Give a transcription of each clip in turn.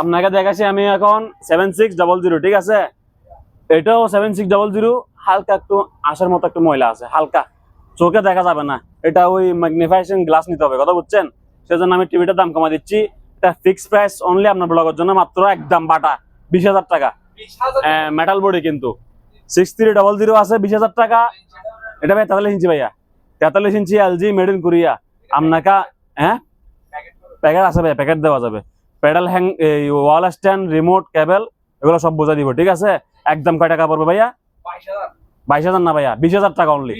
আপনাকে দেখাচ্ছি আমি এখন সেভেন সিক্স ডবল জিরো ঠিক আছে? এটাও সেভেন সিক্স ডবল জিরো হালকা একটু আসার মতো একটু ময়লা আছে, হালকা। চোখে দেখা যাবে না। এটা ওই ম্যাগনিফিকেশন গ্লাস নিতে হবে, কথা বুঝছেন? সেজন্য আমি টিভিটার দাম কমা দিচ্ছি। এটা ফিক্স প্রাইস অনলি আপনার ব্লগের জন্য, মাত্র একদম বাটা, বিশ হাজার টাকা। মেটাল বডি কিন্তু। সিক্স থ্রি ডবল জিরো আছে, বিশ হাজার টাকা। এটা ভাই তেতাল্লিশ ইঞ্চি ভাইয়া। তেতাল্লিশ ইঞ্চি এলজি মেড ইন কোরিয়া আপনাকে হ্যাঁ? প্যাকেট আছে ভাই প্যাকেট দেওয়া যাবে। Paddle hang wall stand remote cable এগুলো সব বোঝা দিব ঠিক আছে? একদম কয় টাকা পড়বে ভাইয়া? বাইশ হাজার। না ভাইয়া? বিশ হাজার টাকা অনলি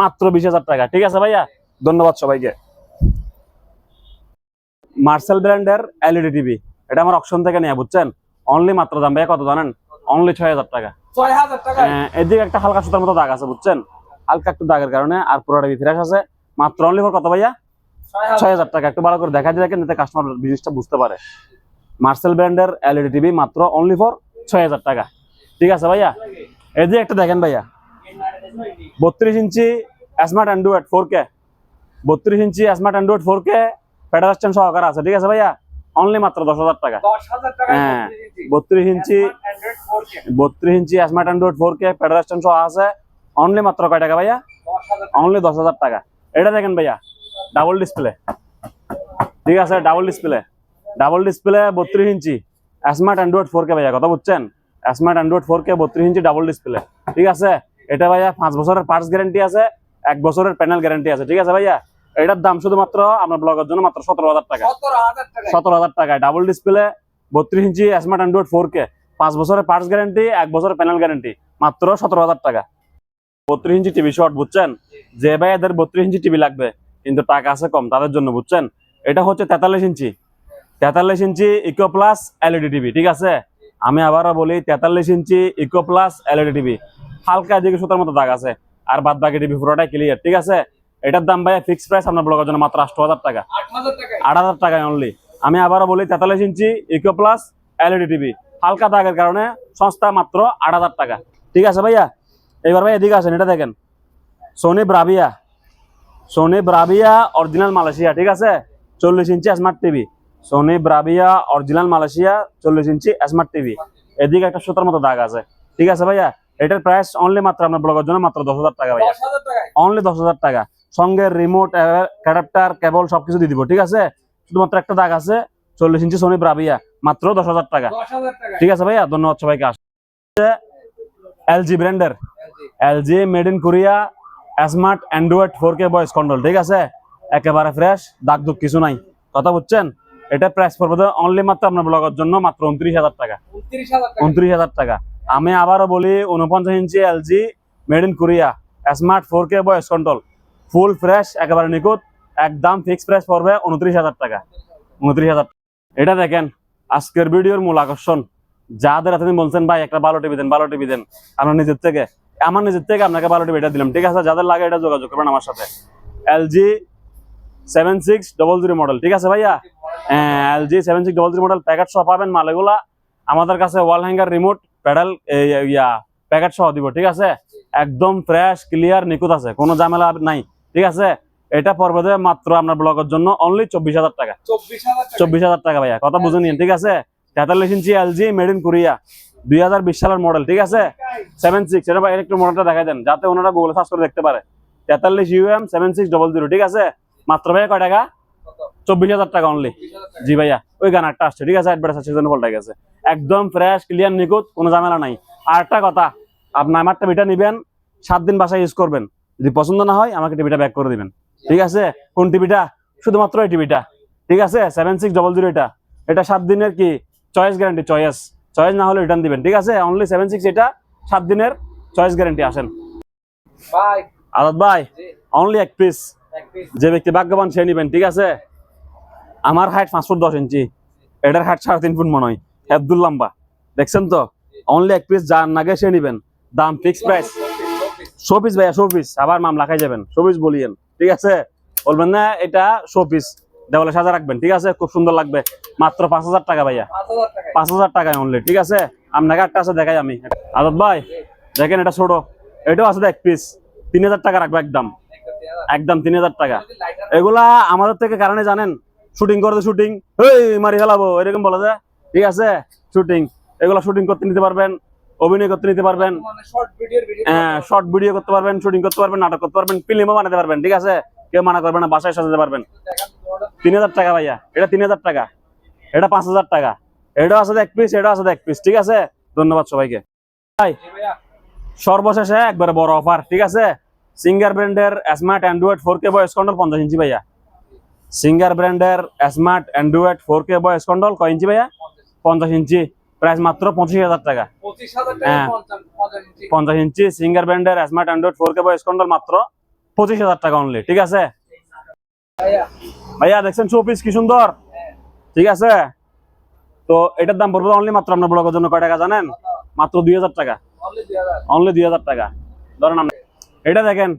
মাত্র বিশ হাজার টাকা ঠিক আছে ভাইয়া? ধন্যবাদ সবাইকে। মার্সেল ব্র্যান্ডের এলইডি টিভি এটা আমার অপশন থেকে নেওয়া বুঝছেন? অনলি মাত্র দাম ভাইয়া কত জানেন? অনলি ছয় হাজার টাকা। আহ, এদিকে একটা হালকা সুতার মতো দাগ আছে বুঝছেন? হালকা একটু দাগের কারণে আর পুরোটা ফ্রেশ আছে। মাত্র অনলি কত ভাইয়া? ছয় হাজার টাকা। একটু ভালো করে দেখা যায় যাতে কাস্টমার জিনিসটা বুঝতে পারে। মার্সেল ব্র্যান্ডের এলইডি টিভি মাত্র অনলি ফর ছয় হাজার টাকা। ঠিক আছে ভাইয়া? এদিকে একটা দেখেন ভাইয়া। বত্রিশ ইঞ্চি স্মার্ট অ্যান্ড্রয়েড ফোর কে বত্রিশ ইঞ্চি smart android four K federation সহকারে আছে। ঠিক আছে ভাইয়া? অনলি মাত্র দশ হাজার টাকা। হ্যাঁ। বত্রিশ ইঞ্চি। বত্রিশ ইঞ্চি smart android four K federation সহ আছে। অনলি মাত্র কয় টাকা ভাইয়া? অনলি দশ হাজার টাকা। এটা দেখেন ভাইয়া। ডাবল ডিসপ্লে ঠিক আছে ডাবল ডিসপ্লে ডাবল ডিসপ্লে বত্রিশ ইঞ্চি। স্মার্ট অ্যান্ড্রয়েড ফোর কে ভাইয়া কথা বুঝছেন? স্মার্ট অ্যান্ড্রয়েড ফোর কে বত্রিশ ইঞ্চি ডাবল ডিসপ্লে ঠিক আছে? এটা ভাইয়া পাঁচ বছরের পার্টস গ্যারান্টি আছে এক বছরের প্যানেল গ্যারান্টি আছে। ঠিক আছে ভাইয়া? এটার দাম শুধুমাত্র আপনার ব্লগের জন্য মাত্র সতেরো হাজার টাকা। সতেরো হাজার টাকা। টাকায় ডাবল ডিসপ্লে বত্রিশ ইঞ্চি স্মার্ট অ্যান্ড্রয়েড ফোর কে পাঁচ বছরের পার্টস গ্যারান্টি এক বছরের প্যানেল গ্যারান্টি মাত্র সতেরো হাজার টাকা। বত্রিশ ইঞ্চি টিভি শর্ট বুঝছেন? যে ভাই এদের বত্রিশ ইঞ্চি টিভি লাগবে কিন্তু টাকা আছে কম, তাদের জন্য, বুঝছেন? এটা হচ্ছে তেতাল্লিশ ইঞ্চি। তেতাল্লিশ ইঞ্চি ইকো প্লাস এলইডি টিভি ঠিক আছে? আমি আবারও বলি, তেতাল্লিশ ইঞ্চি ইকো প্লাস এলইডি টিভি হালকা এদিকে সুতার মতো দাগ আছে, আর বাদ বাকি টিভি পুরোটাই ক্লিয়ার ঠিক আছে? এটার দাম ভাই ফিক্স প্রাইস আপনার ব্লগের জন্য মাত্র আট হাজার টাকা। আট হাজার টাকায় অনলি আমি আবারও বলি, তেতাল্লিশ ইঞ্চি ইকো প্লাস এলইডি টিভি হালকা দাগের কারণে সস্তা মাত্র আট হাজার টাকা। ঠিক আছে ভাইয়া? এবার ভাই এদিকে আসেন, এটা দেখেন। Sony Bravia Sony Bravia original Malaysia ঠিক আছে? চল্লিশ ইঞ্চি smart TV Sony Bravia original Malaysia চল্লিশ ইঞ্চি স্মার্ট টিভি এদিকে একটা সুতার মতো দাগ আছে। ঠিক আছে ভাইয়া? এটার প্রাইস অনলি মাত্র আপনার ব্লগের জন্য মাত্র দশ হাজার টাকা ভাইয়া। অনলি দশ হাজার টাকা। সঙ্গে রিমোট অ্যাডাপ্টার কেবল সবকিছু দিয়ে দিব ঠিক আছে? শুধুমাত্র একটা দাগ আছে চল্লিশ ইঞ্চি সোনি ব্রাভিয়া মাত্র দশ হাজার টাকা। ঠিক আছে ভাইয়া? ধন্যবাদ সবাইকে। আসছে এলজি ব্র্যান্ডের LG made in Korea smart android four K voice control ঠিক আছে? একেবারে ফ্রেশ দাগ দুগ কিছু নাই। কথা বুঝছেন? এটা প্রাইস পড়বে অনলি মাত্র আপনার ব্লগের জন্য মাত্র উনত্রিশ হাজার টাকা। উনত্রিশ হাজার টাকা। আমি আবারও বলি উনপঞ্চাশ ইঞ্চি LG made in Korea smart four K voice control full fresh একেবারে নিখুঁত একদম ফিক্স প্রাইস পড়বে উনত্রিশ হাজার টাকা। উনত্রিশ হাজার এটা দেখেন আজকের ভিডিওর মূল আকর্ষণ। যাদের এতদিন বলছেন ভাই একটা ভালো টিভি দেন ভালো টিভি দেন। আমার নিজের থেকে আমার নিজের থেকে আপনাকে ভালো টিভি এটা দিলাম। ঠিক আছে? যাদের লাগে এটা যোগাযোগ করবেন আমার সাথে। LG seven six double zero model ঠিক আছে ভাইয়া? LG seven six double zero model packet সহ পাবেন মাল এগুলা আমাদের কাছে ওয়াল হ্যাঙ্গার রিমোট প্যাডেল ইয়া প্যাকেট সহ দিব ঠিক আছে? একদম ফ্রেশ ক্লিয়ার নিখুঁত আছে কোনো ঝামেলা নাই ঠিক আছে? এটা পড়বে যে মাত্র আপনার ব্লগের জন্য অনলি চব্বিশ হাজার টাকা। চব্বিশ হাজার টাকা। চব্বিশ হাজার টাকা ভাইয়া কথা বুঝে নিন ঠিক আছে? তেতাল্লিশ ইঞ্চি এলজি মেড ইন কোরিয়া দুই হাজার বিশ সালের মডেল ঠিক আছে? সেভেন সিক্স এটা একটু মডেলটা দেখাই দেন, যাতে ওনারা গুগলে সার্চ করে দেখতে পারে। তেতাল্লিশ UM seven six double zero ঠিক আছে? মাত্র ভাইয়া কয় টাকা? চব্বিশ হাজার টাকা অনলি জি ভাইয়া, ওই গান একটা আসছে, ঠিক আছে? অ্যাডভার্টাইজ আসছে একদম ফ্রেশ ক্লিয়ার নিখুঁত, কোনো ঝামেলা নাই। আর একটা কথা, আপনি আমার টিভিটা নিবেন, সাত দিন বাসায় ইউজ করবেন। যদি পছন্দ না হয়, আমাকে টিভিটা ব্যাক করে দিবেন। ঠিক আছে? কোন টিভিটা? শুধুমাত্র এই টিভিটা। ঠিক আছে? সেভেন সিক্স ডবল জিরো এটা। এটা সাত দিনের কি? চয়েস গ্যারান্টি চয়েস চয়েস না হলে রিটার্ন দিবেন ঠিক আছে? অনলি সেভেন সিক্স এটা সাত দিনের চয়েস গ্যারেন্টি আসেন। আজাদ ভাই অনলি এক পিস যে ব্যক্তি ভাগ্যবান সে নিবেন ঠিক আছে? আমার হাইট পাঁচ ফুট দশ ইঞ্চি। এটার হাইট সাড়ে তিন ফুট মনে হয়। আব্দুল লম্বা। দেখছেন তো? অনলি এক পিস যার নাগে সে নিবেন। দাম ফিক্স প্রাইস শো পিস ভাইয়া শো পিস আবার মামলা খাই যাবেন। শো পিস বলিয়েন ঠিক আছে? বলবেন না এটা শো পিস দেওয়ালে সাজা রাখবেন ঠিক আছে? খুব সুন্দর লাগবে। মাত্র পাঁচ হাজার টাকা ভাইয়া। পাঁচ হাজার টাকা। টাকায় অনলি ঠিক আছে? আপনাকে একটা আছে দেখাই আমি। আজাদ ভাই দেখেন এটা ছোট। এটাও আছে এক পিস তিন হাজার টাকা রাখব একদম। একদম তিন হাজার টাকা। এগুলা আমাদের থেকে কারণে জানেন? শুটিং করতে শুটিং এই মারি ফেলাবো এরকম বলে যে। ঠিক আছে? শুটিং এগুলো শুটিং করতে নিতে পারবেন অভিনয় করতে নিতে পারবেন। মানে শর্ট ভিডিও হ্যাঁ শর্ট ভিডিও করতে পারবেন শুটিং করতে পারবেন নাটক করতে পারবেন ফিল্মও বানাতে পারবেন ঠিক আছে? কেউ মানা করবে না বাসায় সাজাতে পারবেন। তিন হাজার টাকা ভাইয়া এটা তিন হাজার টাকা। এটা পাঁচ হাজার টাকা। এটাও আছে এক পিস এটাও আছে এক পিস ঠিক আছে? ধন্যবাদ সবাইকে। ভাই সর্বশেষে একবারে বড় অফার ঠিক আছে? সিঙ্গার ব্র্যান্ডের smart Android four K voice control পঞ্চাশ ইঞ্চি ভাইয়া। সিঙ্গার ব্র্যান্ডের smart Android four K voice control কয় ইঞ্চি ভাইয়া? পঞ্চাশ ইঞ্চি প্রাইস মাত্র পঁচিশ হাজার টাকা। হ্যাঁ। পঞ্চাশ ইঞ্চি সিঙ্গার ব্র্যান্ডের smart android four K voice control মাত্র পঁচিশ হাজার টাকা অনলি ঠিক আছে? ভাইয়া দেখছেন শোপিস কি সুন্দর? ঠিক আছে? তো এটার দাম পড়বে অনলি মাত্র আপনার ব্লগের জন্য কয় টাকা জানেন? মাত্র দুই হাজার টাকা। অনলি দুই হাজার টাকা। ধরেন এটা দেখেন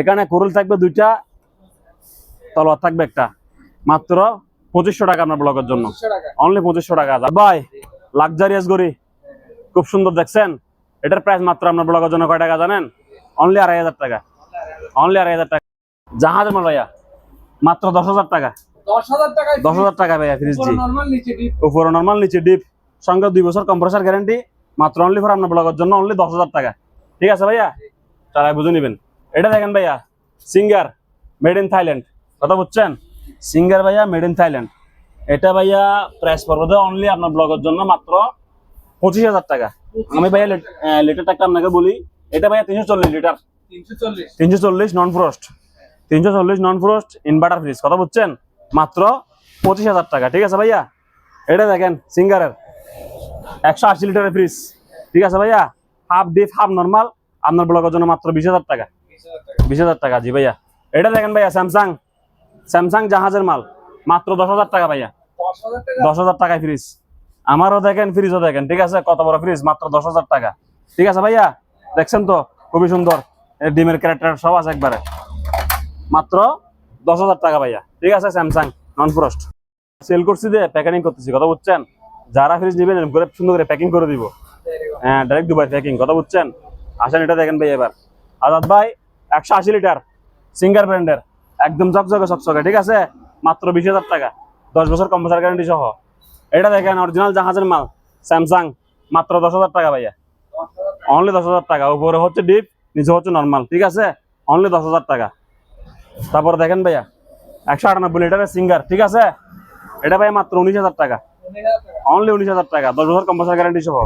এখানে কুরুল থাকবে দুইটা তলোয়ার থাকবে একটা। মাত্র পঁচিশশো টাকা আপনার ব্লগের জন্য। অনলি পঁচিশশো টাকা। ভাই লাক্সারিয়াস গড়ি খুব সুন্দর দেখছেন? এটার প্রাইস মাত্র আপনার ব্লগের জন্য কয় টাকা জানেন? অনলি আড়াই হাজার টাকা। অনলি আড়াই হাজার টাকা। জাহাজ মাল ভাইয়া মাত্র দশ হাজার টাকা। দশ হাজার টাকা ভাইয়া ফ্রিজ জি। উপরে নর্মাল নিচে ডিপ সঙ্গে দুই বছর কম্প্রেসার গ্যারান্টি মাত্র অনলি ফর আপনার ব্লগের জন্য অনলি দশ হাজার টাকা। ঠিক আছে ভাইয়া? তারাই বুঝে নেবেন। এটা দেখেন ভাইয়া সিঙ্গার মেড ইন থাইল্যান্ড কথা বুঝছেন? সিঙ্গার ভাইয়া মেড ইন থাইল্যান্ড এটা ভাইয়া প্রাইস পড়বে অনলি আপনার ব্লগের জন্য মাত্র পঁচিশ হাজার টাকা। আমি ভাইয়া লিটারটা একটা আপনাকে বলি। এটা ভাইয়া তিনশো চল্লিশ লিটার তিনশো চল্লিশ। নন ফ্রস্ট তিনশো চল্লিশ নন ফ্রস্ট ইনভার্টার ফ্রিজ কথা বুঝছেন? মাত্র পঁচিশ হাজার টাকা। ঠিক আছে ভাইয়া? এটা দেখেন সিঙ্গারের। একশো আশি লিটারের ফ্রিজ ঠিক আছে ভাইয়া? হাফ ডিপ হাফ নর্মাল আপনার ব্লগের জন্য মাত্র বিশ হাজার টাকা। বিশ হাজার টাকা। জি ভাইয়া। এটা দেখেন ভাইয়া স্যামসাং স্যামসাং জাহাজের মাল। মাত্র দশ হাজার টাকা ভাইয়া। দশ হাজার টাকা? টাকায় ফ্রিজ আমারও দেখেন ফ্রিজও দেখেন। ঠিক আছে? কত বড় ফ্রিজ মাত্র দশ হাজার টাকা। ঠিক আছে ভাইয়া? দেখছেন তো? খুবই সুন্দর। ডিমের ক্যারেক্টার সব আছে একবারে। মাত্র দশ হাজার টাকা ভাইয়া। ঠিক আছে স্যামসাং নন ফ্রস্ট সেল করছি দিয়ে প্যাকেটিং করতেছি, কথা বুঝছেন? যারা ফ্রিজ নেবেন করে সুন্দর করে প্যাকিং করে দিব। হ্যাঁ ডাইরেক্ট দুবাই প্যাকিং কথা বুঝছেন? আসেন এটা দেখেন ভাই এবার। আজাদ ভাই, একশো আশি লিটার সিঙ্গার ব্র্যান্ডের একদম চকচকে চকচকে ঠিক আছে? মাত্র বিশ হাজার টাকা। দশ বছর কম্পিউটার গ্যারান্টি সহ। এটা দেখেন অরিজিনাল জাহাজের মাল স্যামসাং মাত্র দশ হাজার টাকা ভাইয়া। অনলি দশ হাজার টাকা, উপরে হচ্ছে ডিপ নিচে হচ্ছে নর্মাল ঠিক আছে? অনলি দশ হাজার টাকা। তারপর দেখেন ভাইয়া, একশো আটানব্বই লিটারের সিঙ্গার ঠিক আছে? এটা ভাই মাত্র উনিশ হাজার টাকা। অনলি উনিশ হাজার টাকা, দশ বছর কম্পাসার গ্যারান্টি সহ,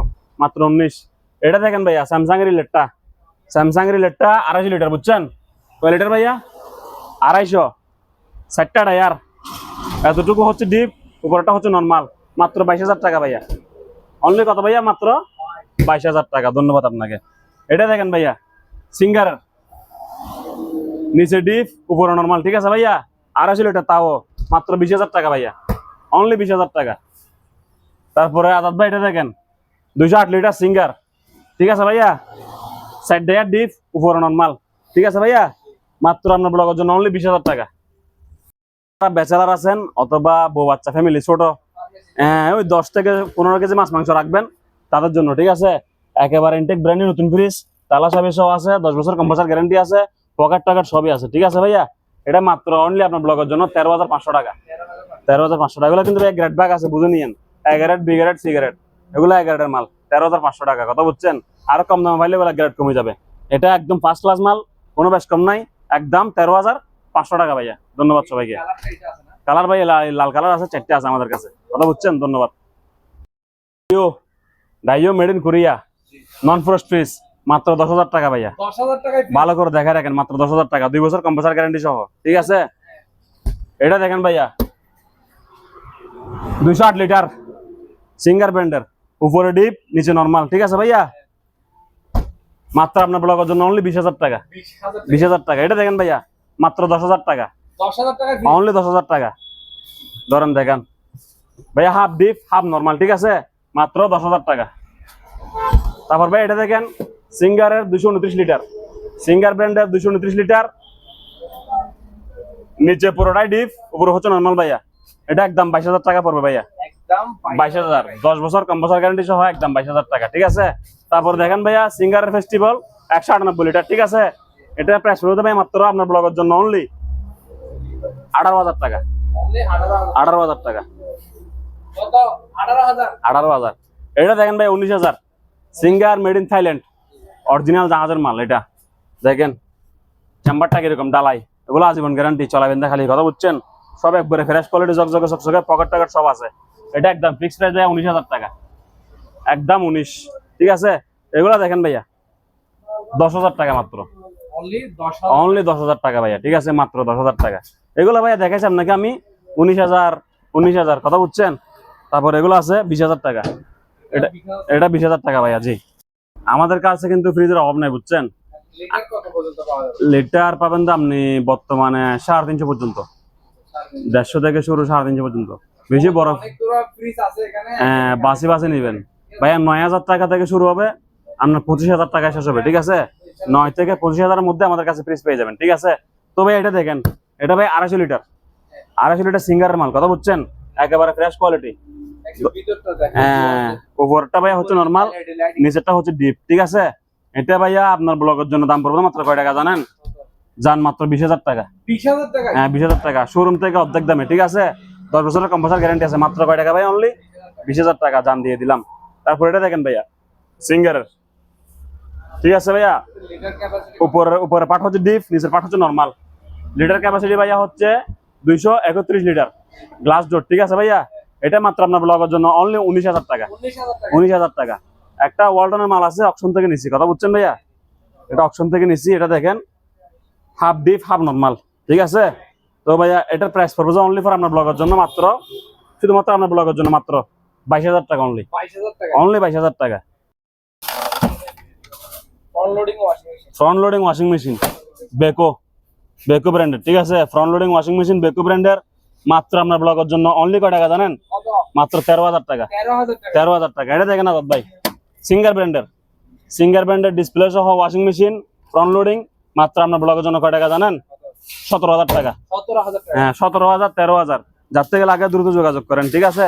মাত্র উনিশ। এটা দেখেন ভাইয়া স্যামসাং এর লেটটা স্যামসাং এর লেটটা আড়াইশো লিটার, বুঝছেন? কয় লিটার ভাইয়া? আড়াইশো। ষাটটা টায়ার। এতটুকু হচ্ছে ডিপ উপরটা হচ্ছে নর্মাল মাত্র বাইশ হাজার টাকা ভাইয়া। অনলি কত ভাইয়া? মাত্র বাইশ হাজার টাকা। ধন্যবাদ আপনাকে। এটা দেখেন ভাইয়া সিঙ্গার নিচে ডিপ, উপরে নর্মাল ঠিক আছে ভাইয়া? আড়াইশো লিটার তাও, মাত্র বিশ হাজার টাকা ভাইয়া। অনলি বিশ হাজার টাকা। তারপরে আজাদ ভাই, এটা দেখেন, দুইশো আট লিটার সিঙ্গার ঠিক আছে ভাইয়া? সাইড ডায়ার ডিপ, উপরে নর্মাল ঠিক আছে ভাইয়া? মাত্র আপনার ব্লগের জন্য অনলি বিশ হাজার টাকা। ব্যাচেলার আছেন, অথবা বউ বাচ্চা ফ্যামিলি ছোট। হ্যাঁ ওই দশ থেকে পনেরো কেজি মাছ, মাংস রাখবেন তাদের জন্য, ঠিক আছে? একেবারে ইনটেক ব্র্যান্ড নতুন ফ্রিজ তালা সবই সব আছে, দশ বছর কম্পাসার গ্যারান্টি আছে পকেট টকেট সবই আছে, ঠিক আছে ভাইয়া? এটা মাত্র অনলি আপনার ব্লগের জন্য তেরো হাজার পাঁচশো টাকা। তেরো হাজার পাঁচশো টাকা। কিন্তু ভাই গ্রেড ব্যাগ আছে, বুঝে নিয়েন। A grade B grade C grade এগুলো এগারেটের মাল, তেরো হাজার পাঁচশো টাকা। কথা বুঝছেন? আরও কম দামে পাইলে এগুলো গ্রেড কমে যাবে। এটা একদম ফার্স্ট ক্লাস মাল, কোনো বেশ কম নাই। একদম তেরো হাজার পাঁচশো টাকা ভাইয়া। ধন্যবাদ সবাইকে। কালার ভাই লাল কালার আছে, চারটে আছে আমাদের কাছে। কথা বুঝছেন? ধন্যবাদ। Daewoo made in Korea non frost fridge মাত্র দশ হাজার টাকা ভাইয়া। ভালো করে দেখা রাখেন মাত্র দশ হাজার টাকা। দুই বছর কম্পাসার গ্যারান্টি সহ ঠিক আছে? এটা দেখেন ভাইয়া। দুইশো আট লিটার সিঙ্গার ব্র্যান্ডের উপরে ডিপ নিচে নর্মাল ঠিক আছে ভাইয়া? মাত্র আপনার ব্লগের জন্য অনলি বিশ হাজার টাকা। বিশ হাজার টাকা। এটা দেখেন ভাইয়া মাত্র দশ হাজার টাকা। অনলি দশ হাজার টাকা। ধরেন দেখেন ভাইয়া হাফ ডিপ হাফ নর্মাল ঠিক আছে? মাত্র দশ হাজার টাকা। তারপর ভাই এটা দেখেন সিঙ্গারের দুশো উনত্রিশ লিটার। সিঙ্গার ব্র্যান্ডের দুশো উনত্রিশ লিটার। নিচে পুরোটাই ডিপ উপরে হচ্ছে নর্মাল ভাইয়া। এটা একদম বাইশ হাজার টাকা পড়বে ভাইয়া। বাইশ হাজার দশ বছর কম বছর গ্যারান্টি সহ একদম বাইশ হাজার টাকা ঠিক আছে? তারপর দেখেন ভাইয়া সিঙ্গারের ফেস্টিভ্যাল একশো আটানব্বই লিটার ঠিক আছে? এটা প্রাইস পড়বে ভাই মাত্র আপনার ব্লগের জন্য অনলি আঠারো হাজার টাকা। আঠারো হাজার। টাকা। আঠারো হাজার। আঠারো হাজার। এটা দেখেন ভাই উনিশ হাজার। Singer made in Thailand original জাহাজের মাল এটা। দেখেন চেম্বারটা কীরকম ডালাই। এগুলো আজীবন গ্যারান্টি চলাবেন খালি কথা বুঝছেন? সব একবারে ফ্রেশ কোয়ালিটি জগজগে চকচকে পকেট টকেট সব আছে। এটা একদম ফিক্স প্রাইস ভাইয়া উনিশ হাজার টাকা। একদম উনিশ। ঠিক আছে? এগুলো দেখেন ভাইয়া। দশ হাজার টাকা মাত্র। অনলি দশ হাজার অনলি দশ হাজার টাকা ভাইয়া। ঠিক আছে? মাত্র দশ হাজার টাকা। এগুলো ভাইয়া দেখাইছি আপনাকে আমি। উনিশ হাজার উনিশ হাজার কথা বুঝছেন? তারপর এগুলো আছে বিশ হাজার টাকা। এটা- এটা বিশ হাজার টাকা ভাইয়া জি। আমাদের কাছে কিন্তু ফ্রিজের অভাব নাই বুঝছেন? লিটার পাবেন তো আপনি বর্তমানে সাড়ে তিনশো পর্যন্ত। দেড়শো থেকে শুরু সাড়ে তিনশো পর্যন্ত। বেশি এখানে। হ্যাঁ, বাসি বাসি নেবেন। ভাইয়া নয় হাজার টাকা থেকে শুরু হবে আপনার পঁচিশ হাজার টাকা শেষ হবে ঠিক আছে? নয় থেকে পঁচিশ হাজারের মধ্যে আমাদের কাছে ফ্রিজ পেয়ে যাবেন ঠিক আছে? তো ভাই এটা দেখেন এটা ভাই আড়াইশো লিটার। আড়াইশো লিটার সিঙ্গারের মাল কথা বুঝছেন? একেবারে ফ্রেশ কোয়ালিটি হ্যাঁ। ভাইয়া হচ্ছে নর্মাল নিচেরটা হচ্ছে ডিপ ঠিক আছে? এটা ভাইয়া আপনার ব্লগের জন্য দাম পড়বে মাত্র কয় টাকা জানেন? যান মাত্র বিশ হাজার টাকা। বিশ হাজার টাকা হ্যাঁ বিশ হাজার টাকা। শোরুম থেকে অর্ধেক দামে ঠিক আছে? দশ বছরের গ্যারান্টি আছে মাত্র কয় টাকা ভাই অনলি বিশ হাজার টাকা যান দিয়ে দিলাম। তারপর এটা দেখেন ভাইয়া সিঙ্গারের ঠিক আছে ভাইয়া? উপরের উপরে পাট হচ্ছে ডিপ নিচের পাট হচ্ছে নর্মাল লিটার ক্যাপাসিটি ভাইয়া হচ্ছে দুইশো একত্রিশ লিটার। গ্লাস ডোর ঠিক আছে ভাইয়া? এটা মাত্র আপনার ব্লগের জন্য অনলি উনিশ হাজার টাকা। উনিশ হাজার টাকা। একটা ওয়ালটনের মাল আছে অপশন থেকে নিচ্ছি কথা বুঝছেন ভাইয়া? এটা অপশন থেকে নিচ্ছি এটা দেখেন। হাফ ডিপ হাফ নর্মাল ঠিক আছে? তো ভাইয়া এটার প্রাইস পড়বে যে অনলি ফর আপনার ব্লগের জন্য মাত্র। শুধুমাত্র আপনার ব্লগের জন্য মাত্র বাইশ হাজার টাকা অনলি বাইশ হাজার টাকা। অনলি বাইশ হাজার টাকা। Front loading washing machine Beko Beko ব্র্যান্ডের ঠিক আছে? Front loading washing machine Beko ব্র্যান্ডের মাত্র আপনার ব্লগের জন্য অনলি কয় টাকা জানেন? মাত্র তেরো হাজার টাকা। তেরো হাজার টাকা। এটা দেখেন আজাদ ভাই। সিঙ্গার ব্র্যান্ডের সিঙ্গার ব্র্যান্ডের ডিসপ্লে সহ ওয়াশিং মেশিন ফ্রন্ট লোডিং মাত্র আপনার ব্লগের জন্য কয় টাকা জানেন? সতেরো হাজার টাকা। সতেরো হাজার টাকা। হ্যাঁ সতেরো হাজার তেরো হাজার। যার থেকে আগে দ্রুত যোগাযোগ করেন ঠিক আছে?